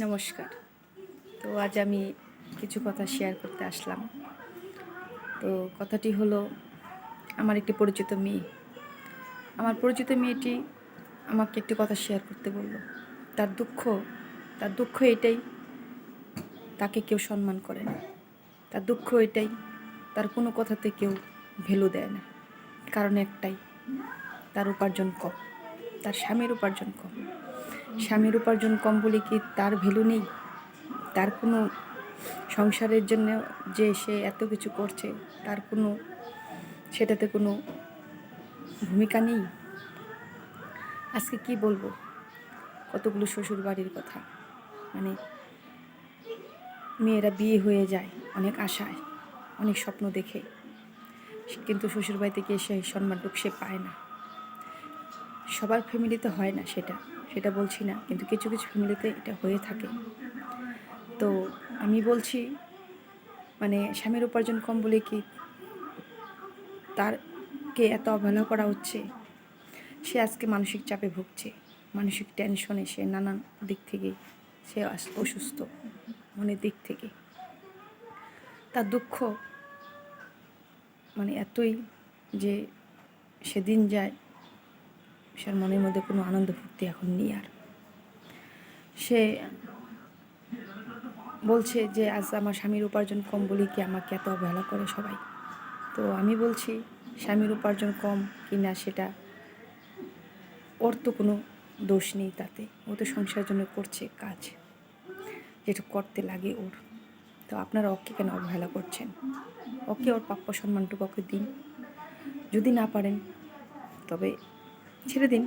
নমস্কার। তো আজ আমি কিছু কথা শেয়ার করতে আসলাম। তো কথাটি হলো, আমার একটি পরিচিত মেয়ে। আমার পরিচিত মেয়েটি আমাকে একটি কথা শেয়ার করতে বলল। তার দুঃখ তার দুঃখ এটাই, তাকে কেউ সম্মান করে না। তার দুঃখ এটাই, তার কোনো কথাতে কেউ ভ্যালু দেয় না। কারণ একটাই, তার উপার্জন কম, তার স্বামীর উপার্জন কম। স্বামীর উপার্জন কম বলে কি তার ভ্যালু নেই? তার কোনো সংসারের জন্য যে সে এত কিছু করছে, তার কোনো, সেটাতে কোনো ভূমিকা নেই? আজকে কি বলব? কতগুলো শ্বশুর বাড়ির কথা। মানে মেয়েরা বিয়ে হয়ে যায়, অনেক আশায়, অনেক স্বপ্ন দেখে। কিন্তু শ্বশুরবাড়ি থেকে এসে সম্মানটুকু সে পায় না। সবার ফ্যামিলিতে হয় না সেটা। সেটা বলছি না, কিন্তু কিছু কিছু ফ্যামিলিতে এটা হয়ে থাকে। তো আমি বলছি মানে স্বামীর উপার্জন কম বলে কি তারকে এত অবহেলা করা হচ্ছে? সে আজকে মানসিক চাপে ভুগছে, মানসিক টেনশনে সে নানান দিক থেকে সে অসুস্থ মনের দিক থেকে। তার দুঃখ মানে এতই যে সেদিন যায় সে মনের মধ্যে কোনো আনন্দ ফুর্তি এখন নেই আর। সে বলছে যে, আজ আমার স্বামীর উপার্জন কম বলি কি আমাকে এত অবহেলা করে সবাই? তো আমি বলছি, স্বামীর উপার্জন কম কি না সেটা ওর তো কোনো দোষ নেই তাতে। ও তো সংসারের জন্য করছে কাজ যেটা করতে লাগে ওর। তো আপনারা ওকে কেন অবহেলা করছেন? ওকে ওর প্রাপ্য সম্মানটুকু ওকে দিন। যদি না পারেন, তবে ছেড়ে দিন।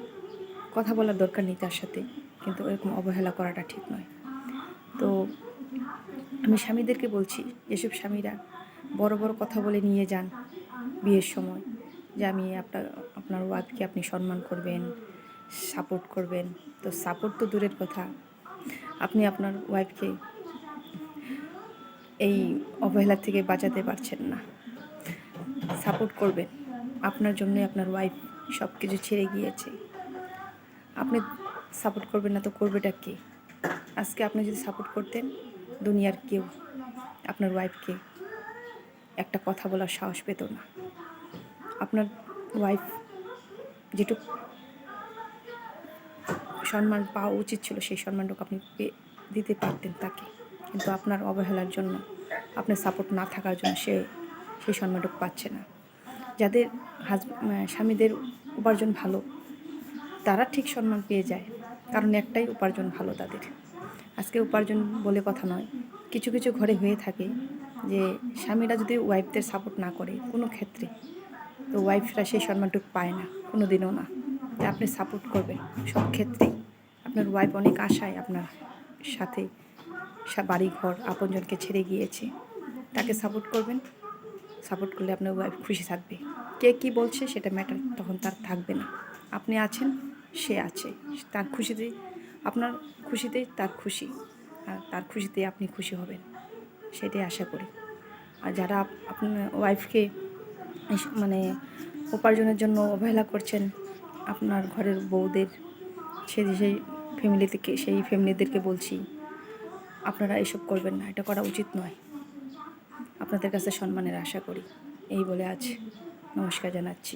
কথা বলার দরকার নেই তার সাথে, কিন্তু এরকম অবহেলা করাটা ঠিক নয়। তো আমি স্বামীদেরকে বলছি যেসব স্বামীরা বড় বড় কথা বলে নিয়ে যান বিয়ের সময়, যে আমি আপনার আপনার ওয়াইফকে আপনি সম্মান করবেন, সাপোর্ট করবেন। তো সাপোর্ট তো দূরের কথা। আপনি আপনার ওয়াইফকে এই অবহেলা থেকে বাঁচাতে পারছেন না। সাপোর্ট করবেন। আপনার জন্যই আপনার ওয়াইফ সব কিছু ছেড়ে গিয়েছে। আপনি সাপোর্ট করবেন না তো করবেটা কে? আজকে আপনি যদি সাপোর্ট করতেন, দুনিয়ার কেউ, আপনার ওয়াইফকে একটা কথা বলার সাহস পেত না। আপনার ওয়াইফ যেটুক সম্মান পাওয়া উচিত ছিল, সেই সম্মানটুকু আপনি দিতে পারতেন তাকে। কিন্তু আপনার অবহেলার জন্য, আপনার সাপোর্ট না থাকার জন্য সে, সেই সম্মানটুকু পাচ্ছে না। যাদের হাজ স্বামীদের উপার্জন ভালো, তারা ঠিক সম্মান পেয়ে যায়। কারণ একটাই উপার্জন ভালো তাদের। আজকে উপার্জন বলে কথা নয়। কিছু কিছু ঘরে হয়ে থাকে যে স্বামীরা যদি ওয়াইফদের সাপোর্ট না করে কোনো ক্ষেত্রে, তো ওয়াইফরা সেই সম্মানটুকু পায় না কোনো দিনও না। যে আপনি সাপোর্ট করবেন সব ক্ষেত্রেই। আপনার ওয়াইফ অনেক আশায় আপনার সাথে বাড়ি ঘর আপনজনকে ছেড়ে গিয়েছে। তাকে সাপোর্ট করবেন। সাপোর্ট করলে আপনার ওয়াইফ খুশি থাকবে। কে কি বলছে সেটা ম্যাটার তখন তার থাকবে না। আপনি আছেন, সে আছে। তার খুশিতে আপনার খুশিতেই তার খুশি। আর তার খুশিতে আপনি খুশি হবেন। সেটাই আশা করি। আর যারা আপনার ওয়াইফকে মানে উপার্জনের জন্য অবহেলা করছেন, আপনার ঘরের বউদের, সে সেই ফ্যামিলি থেকে, সেই ফ্যামিলিদেরকে বলছি, আপনারা এসব করবেন না। এটা করা উচিত নয়। আপনাদের কাছে সম্মানের আশা করি। এই বলে আজ নমস্কার জানাচ্ছি।